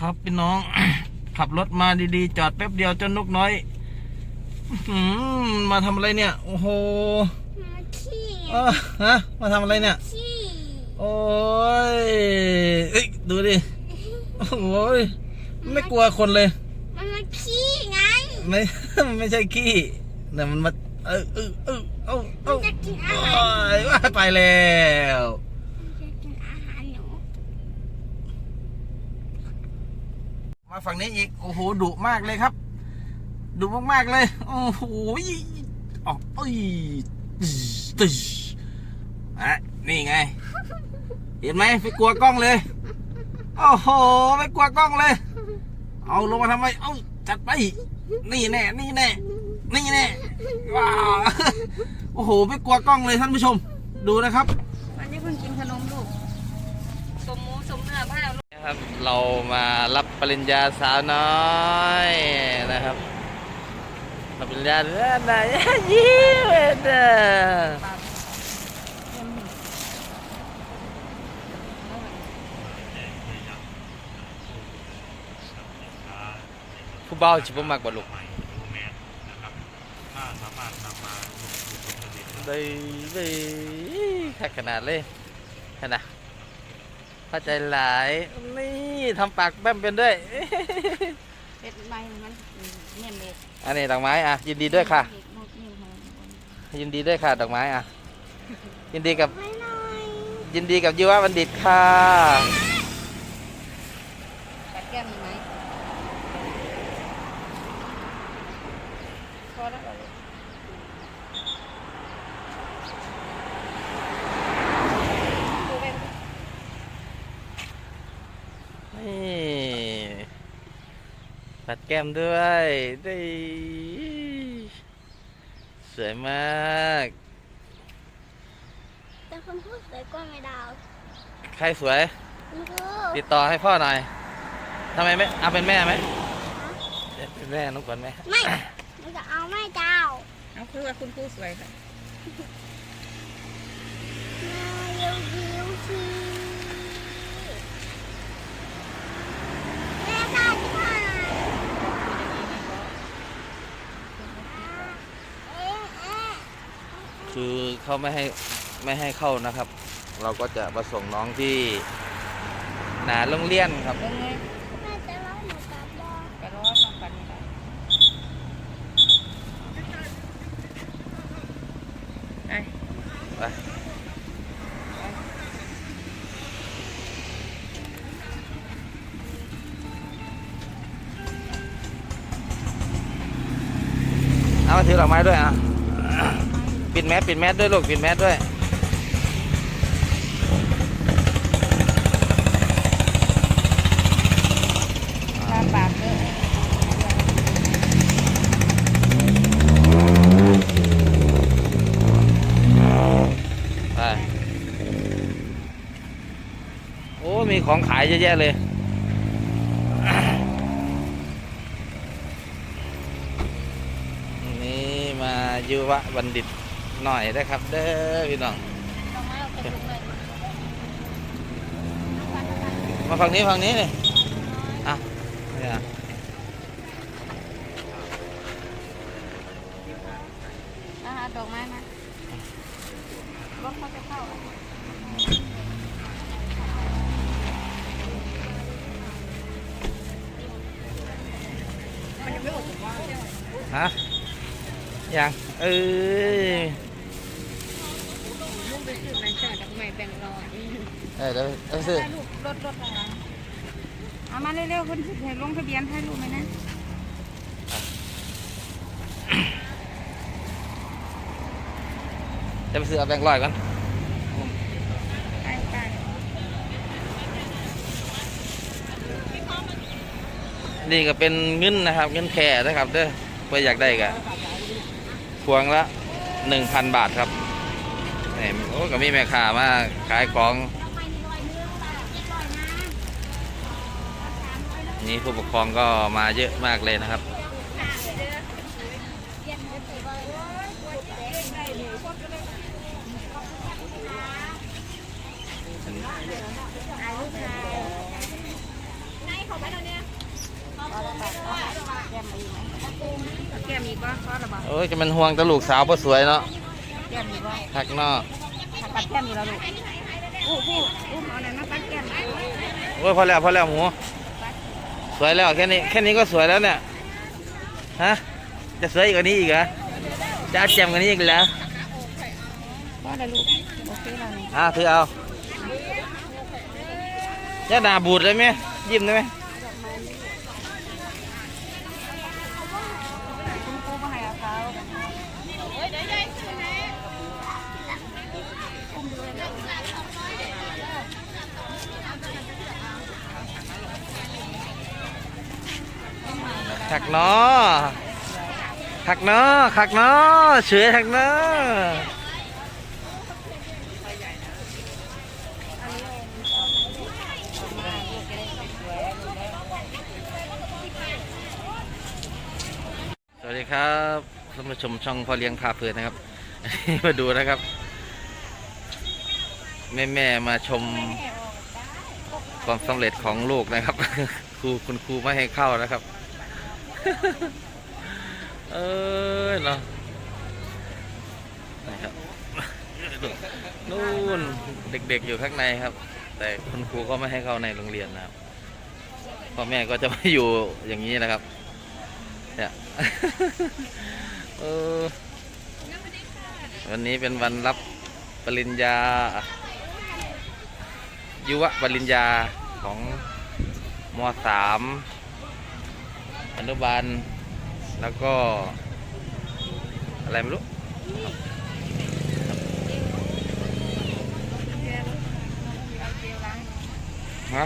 ครับพี่น้อง ขับรถมาดีๆ จอดแป๊บเดียวจนนกน้อยอื้อหือมาทำอะไรเนี่ย โอ้โหมาขี้เออฮะมาทำอะไรเนี่ยขี้โอ้ยเอ้ยดูดิโอ้ยไม่กลัวคนเลย มันมาขี้ไงไม่ไม่ใช่ขี้แต่มันมาเออเออเออเอามัเอานจะกินอาโอ้หารยว่าไปแล้ว มันจะกินอาหารหนู มา ฝั่งนี้อีก โอ้โห ดุมากเลยครับ ดุมากๆเลย โอ้โหออกเอ้ยตึ๊ดอะนี่ไง เห็นไหมไม่กลัวกล้องเลย โอ้โห ไม่กลัวกล้องเลย เอาลงมาทำไม เอาจัดไป นี่แน่ นี่แน่ นี่แน่ ว้าว โอ้โห ไม่กลัวกล้องเลยท่านผู้ชม ดูนะครับ ครับเรามารับปริญญาสาวน้อยนะครับรับปริญญาเรื่องไหนยิ้มเด้อผู้เบาจิบมากกว่าลูกได้ได้แค่ขนาดเลยขนาด เข้าใจหลาย นี่ทำปากแป้มเป็นด้วยเล็ดไม้มันเนี่ยเล็ดอันนี้ดอกไม้อะยินดีด้วยค่ะเล็ดลูกนิ่มหอมยินดีด้วยค่ะดอกไม้อะ ยินดีกับไม่หน่อยยินดีกับยุวบัณฑิตค่ะกัดแก้มมีไหมพอแล้วเหรอลูกดูไป นี่ปัดแก้มด้วยได้สวยมาก แต่คนพูดสวยกว่าไม่ดาวใครสวย คุณครูติดต่อให้พ่อหน่อยทำไมไม่เอาเป็นแม่ไหมเป็นแม่น้องก่อนไหมไม่มันจะเอาไม่ดาวเอาคือว่าคุณครูสวยค่ะ มาเร็วเร็วสิแม่ค่ะที่ผ่านเอ๊ะเอ๊ะ คือเขาไม่ให้ไม่ให้เข้านะครับ เราก็จะมาส่งน้องที่หนาโรงเรียนครับเรื่องไงแม่จะเล่าหนูกลับบ้านไปรอสองปันนี่ได้ไปไปเอามาถือดอกไม้ด้วยอะ ปิดแมสปิดแมสด้วยลูกปิดแมสด้วยลาปากเด้อไปโอ้ มีของขายเยอะแยะเลยนี่มายุวะบัณฑิต หน่อยนะครับ เด้อพี่น้องดอกไม้เอาไปปลูกเลยมาฝั่งนี้ฝั่งนี้เลยอะเนี่ยอาหารดอกไม้นะรถเขาจะเข้าอะมันยังไม่หมดผมว่าฮะยังเอ้ยลูกไป ซื้อมันเจอดอกไม้แบ่งร้อยเออเดี๋ยวเดี๋ยวซื้อถ่ายรูปรถรถอะไรเอามาเร็วๆคนที่ให้ลงทะเบียนให้รูปไหมนะจะไปซื้อเอาแบงค์ร้อยก่อนไปไปนี่ก็เป็นเงินนะครับ เงินแค่นะครับเด้อเพื่ออยากได้กะพวงละหนึ่งพันบาทครับ นี่โอ้ก็มีแม่ค้ามาขายของ นี่ผู้ปกครองก็มาเยอะมากเลยนะครับไหนขอไปตอนเนี้ยก็แล้วแบบแก้มอีกไหมแก้มอีกว่าก็ระบาดโอ้ยจะมันห่วงแตะลูกสาวบ่สวยเนาะ แก้มอีกว่าทักเนาะถ้าปัดแก้มอีกแล้วลูกอู้หู้อู้เอาไหนมาปัดแก้มโอ้ยพอแล้วพอแล้วหมู สวยแล้วแค่นี้แค่นี้ก็สวยแล้วเนี่ย ฮะ จะสวยอีกกว่านี้อีกเหรอ จะเอาแจ่มกว่านี้อีกเหรอก็ได้ลูกโอเคแล้วนี่อะถือเอาจะหนาบูดเลยไหมยิ้มได้ไหม คุณครูมาให้เอาเขา ถักเนาะถักเนาะถักเนาะเฉยถักเนาะสวัสดีครับท่านผู้ชมช่องพ่อเลี้ยงพาเพลินนะครับ มาดูนะครับ แม่แม่มาชมความสำเร็จของลูกนะครับครูคุณครูไม่ให้เข้านะครับ เออเนาะนะครับนู่นเด็กๆอยู่ข้างในครับ แต่คุณครูก็ไม่ให้เข้าในโรงเรียนนะครับพ่อแม่ก็จะไม่อยู่อย่างนี้นะครับเนี่ยเออวันนี้เป็นวันรับปริญญา ยุวปริญญาของมสาม อนุบาล แล้วก็ อะไรไม่รู้ฮะ